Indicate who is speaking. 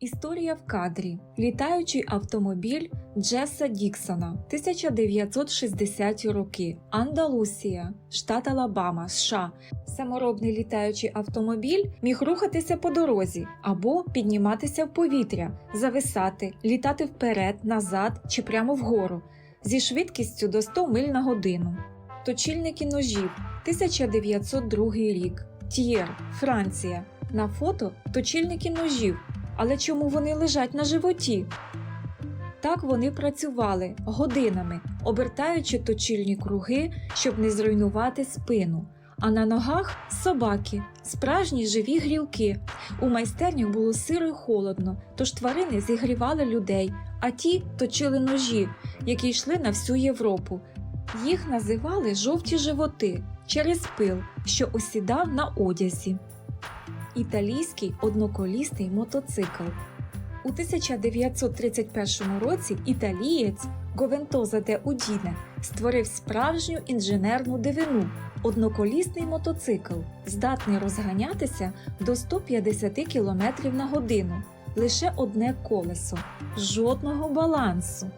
Speaker 1: Історія в кадрі. Літаючий автомобіль Джеса Діксона 1960-ті роки. Андалусія, штат Алабама, США. Саморобний літаючий автомобіль міг рухатися по дорозі або підніматися в повітря, зависати, літати вперед, назад чи прямо вгору зі швидкістю до 100 миль на годину. Точильники ножів 1902 рік. Т'єр, Франція. На фото точильники ножів. Але чому вони лежать на животі? Так вони працювали годинами, обертаючи точильні круги, щоб не зруйнувати спину. А на ногах собаки, справжні живі грілки. У майстернях було сиро й холодно, тож тварини зігрівали людей, а ті точили ножі, які йшли на всю Європу. Їх називали жовті животи через пил, що осідав на одязі італійський одноколісний мотоцикл. У 1931 році італієць Говентоза де Удіне створив справжню інженерну дивину одноколісний мотоцикл, здатний розганятися до 150 км на годину. Лише одне колесо, жодного балансу.